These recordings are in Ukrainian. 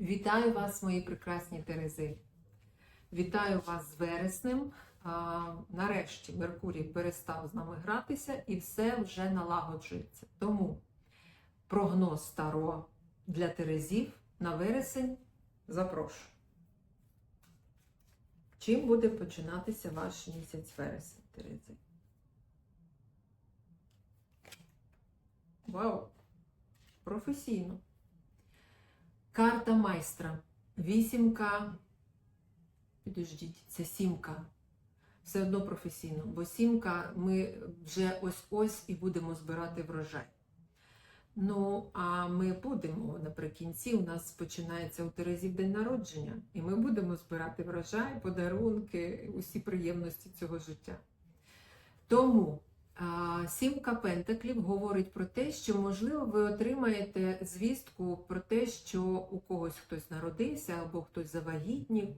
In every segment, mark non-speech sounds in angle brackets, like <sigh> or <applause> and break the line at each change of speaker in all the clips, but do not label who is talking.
Вітаю вас, мої прекрасні Терези. Вітаю вас з вереснем. Нарешті Меркурій перестав з нами гратися і все вже налагоджується. Тому прогноз Таро для Терезів на вересень запрошую. Чим буде починатися ваш місяць вересень, Терези? Вау! Професійно. Карта майстра. Вісімка. Підождіть, це сімка. Все одно професійно, бо сімка ми вже ось-ось і будемо збирати врожай. Ну, а ми будемо наприкінці. У нас починається у Терезів день народження, і ми будемо збирати врожай, подарунки, усі приємності цього життя. Тому Сімка Пентаклів говорить про те, що, можливо, ви отримаєте звістку про те, що у когось хтось народився, або хтось завагітнів,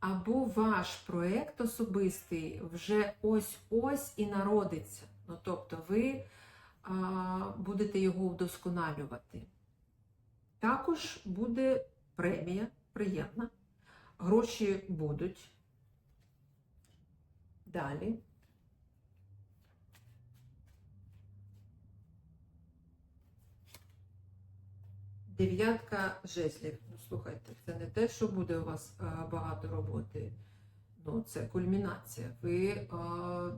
або ваш проєкт особистий вже ось-ось і народиться. Ну, тобто ви а, будете його вдосконалювати. Також буде премія приємна. Гроші будуть. Далі. Дев'ятка жезлів. Ну, слухайте, це не те, що буде у вас а, багато роботи. Ну, це кульмінація. Ви а,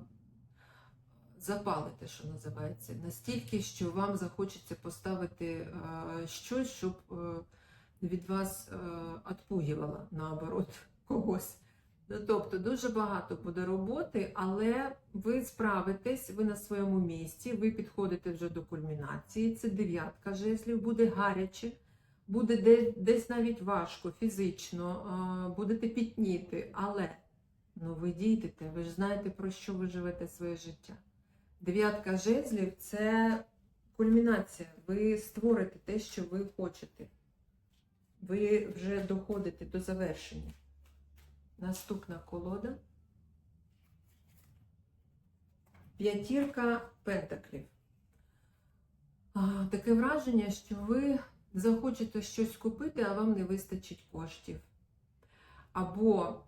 запалите, що називається, настільки, що вам захочеться поставити а, щось, щоб а, від вас відпугівало, наоборот, <laughs> когось. Ну, тобто дуже багато буде роботи, але ви справитесь, ви на своєму місці, ви підходите вже до кульмінації. Це дев'ятка жезлів, буде гаряче, буде десь, десь навіть важко, фізично, будете пітніти, але ну, ви дійдете, ви ж знаєте, про що ви живете своє життя. Дев'ятка жезлів це кульмінація. Ви створите те, що ви хочете. Ви вже доходите до завершення. Наступна колода. П'ятірка пентаклів. Таке враження, що ви захочете щось купити, а вам не вистачить коштів. Або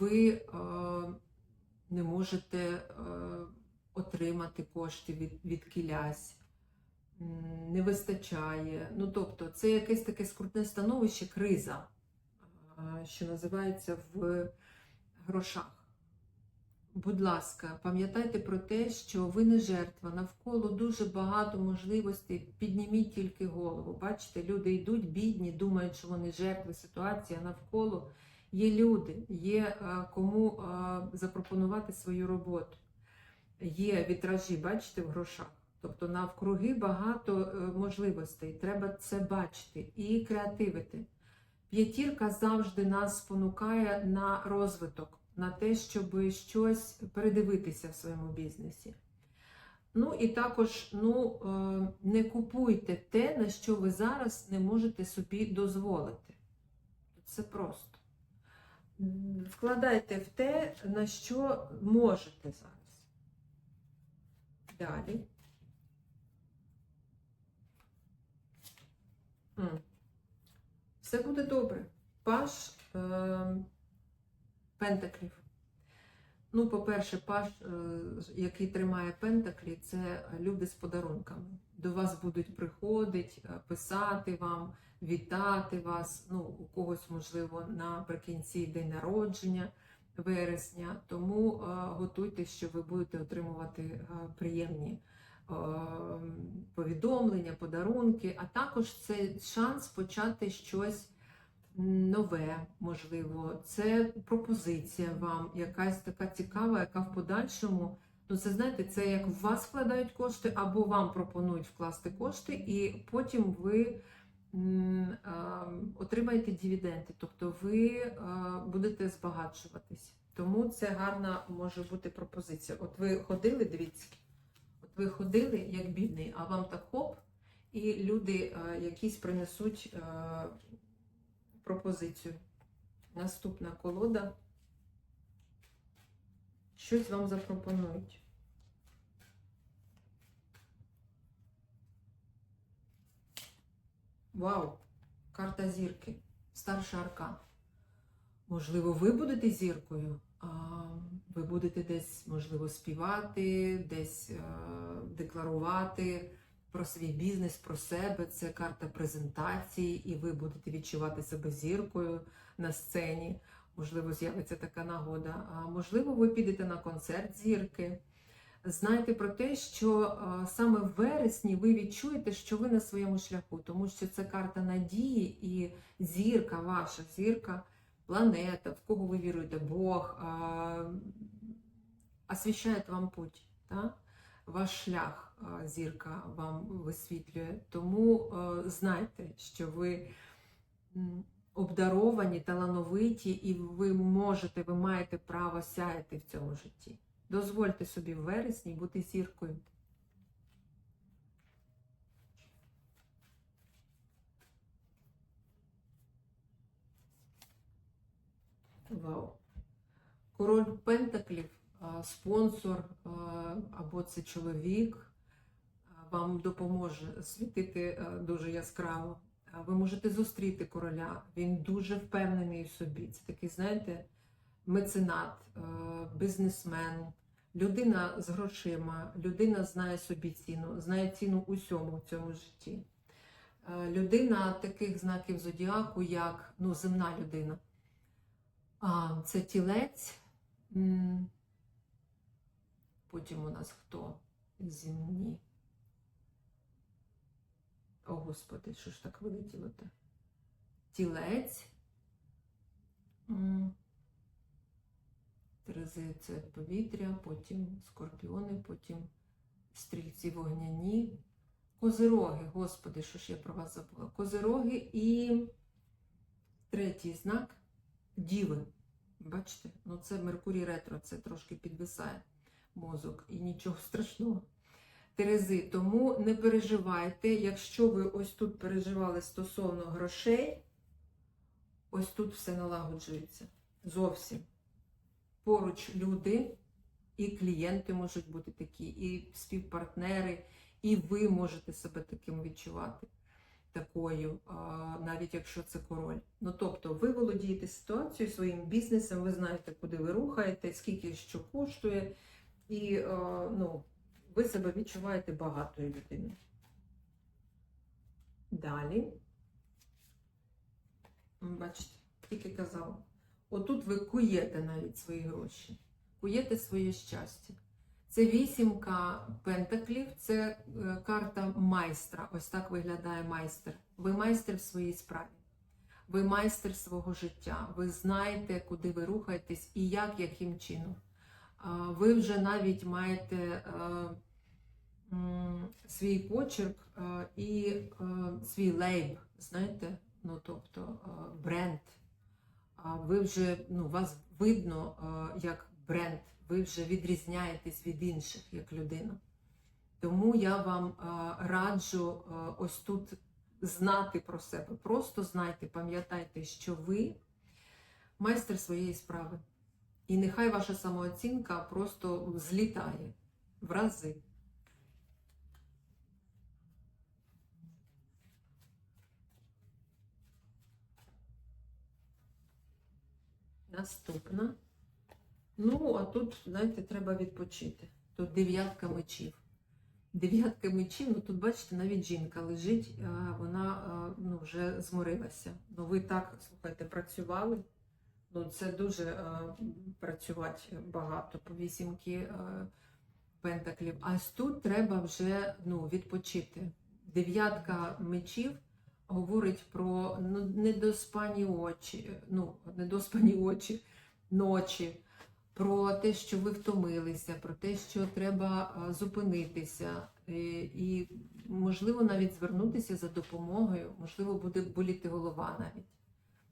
ви не можете отримати кошти від, від кілясь, не вистачає. Ну, тобто, це якесь таке скрутне становище, криза що називається в грошах. Будь ласка, пам'ятайте про те, що ви не жертва, навколо дуже багато можливостей. Підніміть тільки голову. Бачите, люди йдуть бідні, думають, що вони жертви ситуації, навколо є люди, є кому запропонувати свою роботу. Є вітражі, бачите, в грошах. Тобто навкруги багато е, можливостей. Треба це бачити і креативити. П'ятірка завжди нас спонукає на розвиток, на те, щоб щось передивитися в своєму бізнесі. Ну і також ну, не купуйте те, на що ви зараз не можете собі дозволити. Це просто. Вкладайте в те, на що можете зараз. Далі. Все буде добре. Паш е, Пентаклів. Ну, по-перше, паш, е, який тримає Пентаклі, це люди з подарунками. До вас будуть приходити, писати вам, вітати вас. Ну, у когось, можливо, наприкінці день народження вересня. Тому е, готуйтесь, що ви будете отримувати е, приємні. Повідомлення, подарунки, а також це шанс почати щось нове, можливо. Це пропозиція вам, якась така цікава, яка в подальшому. Ну, це знаєте, це як в вас вкладають кошти, або вам пропонують вкласти кошти, і потім ви м, а, отримаєте дивіденди, тобто ви а, будете збагачуватись. Тому це гарна може бути пропозиція. От ви ходили, дивіться. Ви ходили як бідний, а вам так хоп, і люди а, якісь принесуть а, пропозицію. Наступна колода. Щось вам запропонують. Вау! карта зірки, старша арка. Можливо, ви будете зіркою, ви будете десь, можливо, співати, десь е, декларувати про свій бізнес, про себе. Це карта презентації, і ви будете відчувати себе зіркою на сцені. Можливо, з'явиться така нагода. А можливо, ви підете на концерт зірки. Знайте про те, що е, саме в вересні ви відчуєте, що ви на своєму шляху, тому що це карта надії і зірка, ваша зірка, планета, в кого ви віруєте, Бог, освіщає вам путь. Так? Ваш шлях зірка вам висвітлює. Тому знайте, що ви обдаровані, талановиті, і ви можете, ви маєте право сяяти в цьому житті. Дозвольте собі в вересні бути зіркою. Вау. Король Пентаклів, спонсор або це чоловік вам допоможе світити дуже яскраво. Ви можете зустріти короля. Він дуже впевнений в собі. Це такий, знаєте, меценат, бізнесмен, людина з грошима, людина знає собі ціну, знає ціну усьому в цьому житті. Людина таких знаків зодіаку, як ну, земна людина. Це тілець. Потім у нас хто? Земні. О, Господи, що ж так вилетіло-то? Тілець. М, Терези це повітря, потім скорпіони, потім стрільці вогняні. Козироги, Господи, що ж я про вас забула? Козироги і третій знак діви. Бачите? Ну це Меркурій ретро, це трошки підвисає мозок і нічого <laughs> страшного. Терези, тому не переживайте, якщо ви ось тут переживали стосовно грошей, ось тут все налагоджується. Зовсім. Поруч люди і клієнти можуть бути такі, і співпартнери, і ви можете себе таким відчувати такою, навіть якщо це король. Ну тобто, ви володієте ситуацією, своїм бізнесом, ви знаєте, куди ви рухаєте, скільки що коштує, і ну, ви себе відчуваєте багатою людиною. Далі, бачите, тільки казала. Отут ви куєте навіть свої гроші, куєте своє щастя. Це вісімка пентаклів, це е, карта майстра. Ось так виглядає майстер. Ви майстер в своїй справі. Ви майстер свого життя. Ви знаєте, куди ви рухаєтесь і як, яким чином. Ви вже навіть маєте е, свій почерк е, і свій лейб, знаєте, ну тобто бренд. Ви вже ну, вас видно як бренд, ви вже відрізняєтесь від інших як людина. Тому я вам е, раджу е, ось тут знати про себе. Просто знайте, пам'ятайте, що ви майстер своєї справи. І нехай ваша самооцінка просто злітає в рази. Наступна. Ну, а тут, знаєте, треба відпочити. Тут дев'ятка мечів. Дев'ятка мечів, ну тут, бачите, навіть жінка лежить, вона ну, вже зморилася. Ну, ви так, слухайте, працювали. Ну, це дуже працювати багато по вісімки пентаклів. А тут треба вже ну, відпочити. Дев'ятка мечів говорить про ну, недоспані очі, ну, недоспані очі, ночі, про те, що ви втомилися, про те, що треба зупинитися, е, і, можливо, навіть звернутися за допомогою, можливо, буде боліти голова навіть.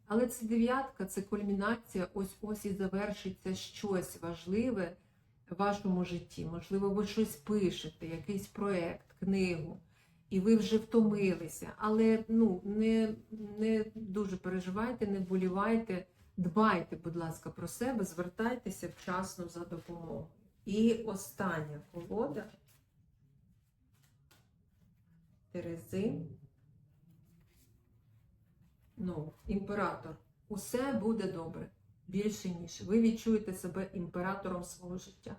Але це дев'ятка, це кульмінація, ось ось і завершиться щось важливе в вашому житті. Можливо, ви щось пишете, якийсь проєкт, книгу, і ви вже втомилися. Але ну, не, не дуже переживайте, не болівайте. Дбайте, будь ласка, про себе, звертайтеся вчасно за допомогою. І остання колода Терези. ну, імператор, усе буде добре. Більше ніж. Ви відчуєте себе імператором свого життя,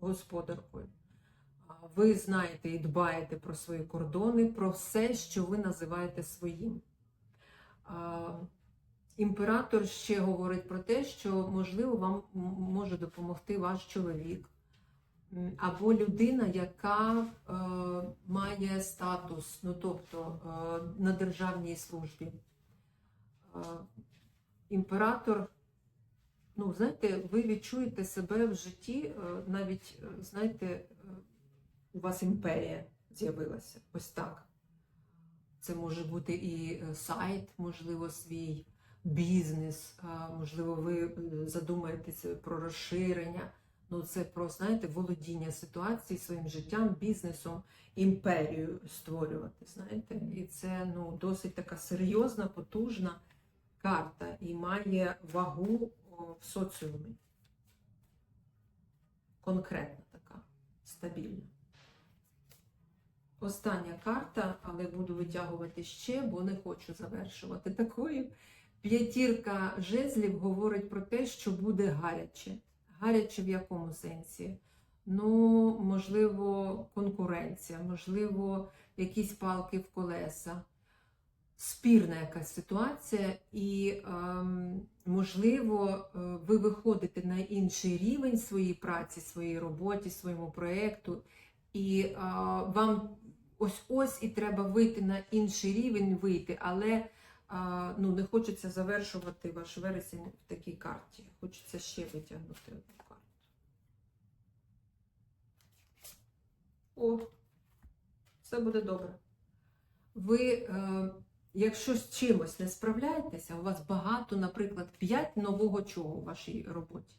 господаркою. Ви знаєте і дбаєте про свої кордони, про все, що ви називаєте своїм. Імператор ще говорить про те, що, можливо, вам може допомогти ваш чоловік або людина, яка е, має статус, ну тобто е, на державній службі. Е, імператор, ну, знаєте, ви відчуєте себе в житті, е, навіть, е, знаєте, е, у вас імперія з'явилася. Ось так. Це може бути і е, сайт, можливо, свій бізнес, можливо, ви е, задумаєтеся про розширення. Ну, це про, знаєте, володіння ситуації своїм життям, бізнесом, імперію створювати. Знаєте, і це ну, досить така серйозна, потужна карта і має вагу в соціумі. Конкретна така, стабільна. Остання карта, але буду витягувати ще, бо не хочу завершувати такою. П'ятірка жезлів говорить про те, що буде гаряче. Гаряче в якому сенсі? Ну, можливо, конкуренція, можливо, якісь палки в колеса, спірна якась ситуація, і, ем, можливо, е, ви виходите на інший рівень своєї праці, своїй роботі, своєму проєкту, і е, вам ось ось і треба вийти на інший рівень, вийти, але ну, не хочеться завершувати ваш вересень в такій карті. Хочеться ще витягнути одну карту. О, все буде добре. Ви, е, якщо з чимось не справляєтеся, у вас багато, наприклад, 5 нового чого у вашій роботі,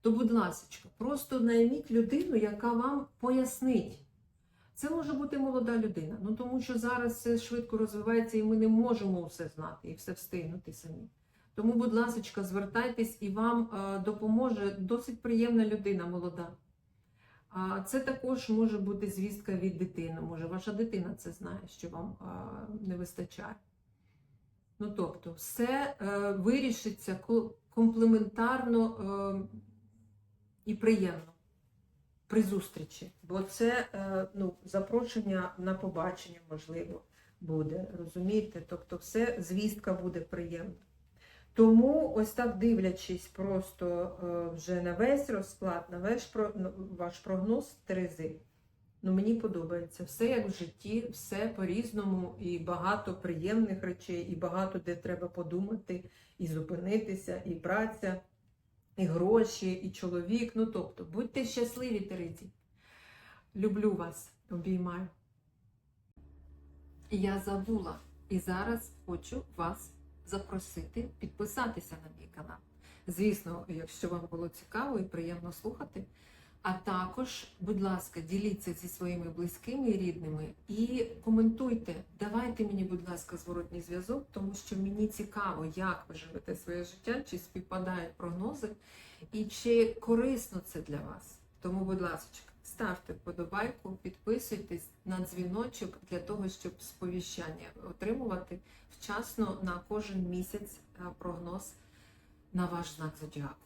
то, будь ласка, просто найміть людину, яка вам пояснить. Це може бути молода людина, ну тому що зараз все швидко розвивається і ми не можемо все знати і все встигнути самі. Тому, будь ласка, звертайтесь і вам е, допоможе досить приємна людина молода. А це також може бути звістка від дитини. Може, ваша дитина це знає, що вам е, не вистачає. Ну, тобто, все е, вирішиться комплементарно і приємно при зустрічі, бо це е, ну, запрошення на побачення, можливо, буде. Розумієте? Тобто, все звістка буде приємна. Тому, ось так дивлячись просто е, вже на весь розклад, на весь про, ваш прогноз Терези. Ну, мені подобається все як в житті, все по-різному, і багато приємних речей, і багато де треба подумати, і зупинитися, і праця і гроші, і чоловік. Ну тобто, будьте щасливі, Терезі. Люблю вас, обіймаю. Я забула і зараз хочу вас запросити підписатися на мій канал. Звісно, якщо вам було цікаво і приємно слухати. А також, будь ласка, діліться зі своїми близькими і рідними і коментуйте. Давайте мені, будь ласка, зворотній зв'язок, тому що мені цікаво, як ви живете своє життя, чи співпадають прогнози, і чи корисно це для вас. Тому, будь ласка, ставте вподобайку, підписуйтесь на дзвіночок для того, щоб сповіщання отримувати вчасно на кожен місяць е, прогноз на ваш знак зодіаку.